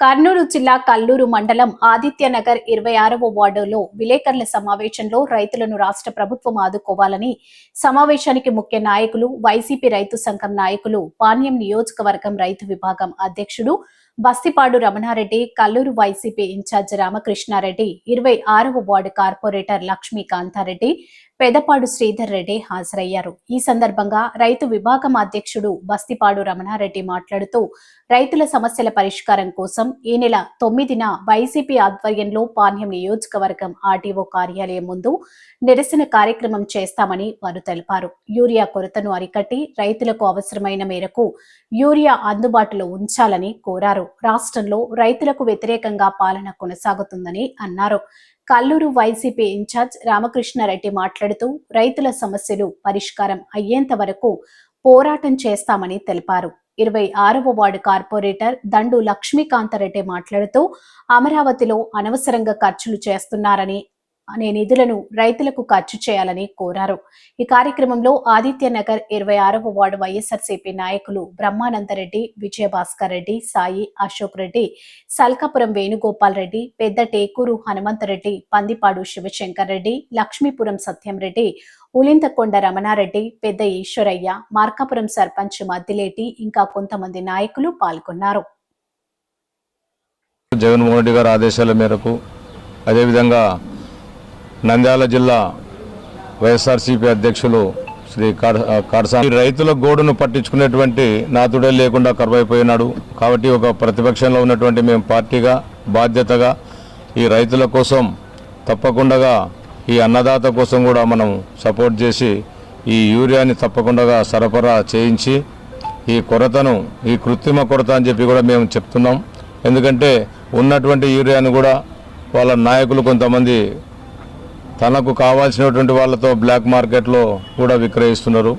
కర్నూలు జిల్లా కల్లూరు మండలం ఆదిత్యనగర్ ఇరవై ఆరవ వార్డులో విలేకరుల సమావేశంలో రైతులను రాష్ట్ర ప్రభుత్వం ఆదుకోవాలని సమావేశానికి ముఖ్య నాయకులు వైసీపీ రైతు సంఘం నాయకులు పాణ్యం నియోజకవర్గం రైతు విభాగం అధ్యక్షుడు Bastipadu Ramanareddy Kalluru YCP in charge Ramakrishnareddy ఇరవై ఆరవ వార్డు కార్పొరేటర్ లక్ష్మీకాంతారెడ్డి పెదపాడు శ్రీధర్ రెడ్డి హాజరయ్యారు. ఈ సందర్భంగా రైతు విభాగం అధ్యక్షుడు బస్తిపాడు రమణారెడ్డి మాట్లాడుతూ రైతుల సమస్యల పరిష్కారం కోసం ఈ నెల తొమ్మిదిన వైసీపీ ఆధ్వర్యంలో పాణ్యం నియోజకవర్గం ఆర్టీఓ కార్యాలయం ముందు నిరసన కార్యక్రమం చేస్తామని వారు తెలిపారు. యూరియా కొరతను అరికట్టి రైతులకు అవసరమైన మేరకు యూరియా అందుబాటులో ఉంచాలని కోరారు. రాష్ట్రంలో రైతులకు వ్యతిరేకంగా పాలన కొనసాగుతుందని అన్నారు. కల్లూరు వైసీపీ ఇన్ఛార్జ్ రామకృష్ణారెడ్డి మాట్లాడుతూ రైతుల సమస్యలు పరిష్కారం అయ్యేంత వరకు పోరాటం చేస్తామని తెలిపారు. ఇరవై ఆరవ వార్డు కార్పొరేటర్ దండు లక్ష్మీకాంతరెడ్డి మాట్లాడుతూ అమరావతిలో అనవసరంగా ఖర్చులు చేస్తున్నారని అనే నిధులను రైతులకు ఖర్చు చేయాలని కోరారు. ఈ కార్యక్రమంలో ఆదిత్యనగర్ ఇరవై ఆరవ వార్డు వైఎస్ఆర్సీపీ నాయకులు బ్రహ్మానందరెడ్డి విజయభాస్కర్ రెడ్డి సాయి అశోక్ రెడ్డి సల్కాపురం వేణుగోపాల్ రెడ్డి పెద్ద టేకూరు హనుమంతరెడ్డి పందిపాడు శివశంకర్ రెడ్డి లక్ష్మీపురం సత్యం రెడ్డి ఉలింతకొండ రమణారెడ్డి పెద్ద ఈశ్వరయ్య మార్కాపురం సర్పంచ్ మద్దిలేటి ఇంకా కొంతమంది నాయకులు పాల్గొన్నారు. జగన్మోహన్ రెడ్డి గారి ఆదేశాల మేరకు అదేవిధంగా నంద్యాల జిల్లా వైఎస్ఆర్సీపీ అధ్యక్షులు శ్రీ కాడసాని రైతుల గోడును పట్టించుకునేటువంటి నాతుడే లేకుండా కరువైపోయినాడు. కాబట్టి ఒక ప్రతిపక్షంలో ఉన్నటువంటి మేము పార్టీగా బాధ్యతగా ఈ రైతుల కోసం తప్పకుండా ఈ అన్నదాత కోసం కూడా మనం సపోర్ట్ చేసి ఈ యూరియాని తప్పకుండా సరఫరా చేయించి ఈ కొరతను ఈ కృత్రిమ కొరత అని చెప్పి కూడా మేము చెప్తున్నాం. ఎందుకంటే ఉన్నటువంటి యూరియాను కూడా వాళ్ళ నాయకులు కొంతమంది తనకు కావాల్సినటువంటి వాళ్ళతో బ్లాక్ మార్కెట్లో కూడా విక్రయిస్తున్నారు.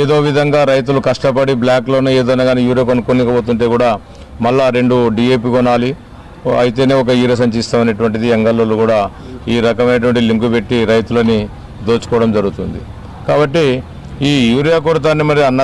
ఏదో విధంగా రైతులు కష్టపడి బ్లాక్లోనే ఏదైనా కానీ యూరియా కొనుక్కోనికపోతుంటే కూడా మళ్ళా రెండు డిఏపి కొనాలి అయితేనే ఒక ఈర సంచి ఇస్తామనేటువంటిది కూడా ఈ రకమైనటువంటి లింకు పెట్టి రైతులని దోచుకోవడం జరుగుతుంది. కాబట్టి ఈ యూరియా కొరతాన్ని మరి అన్న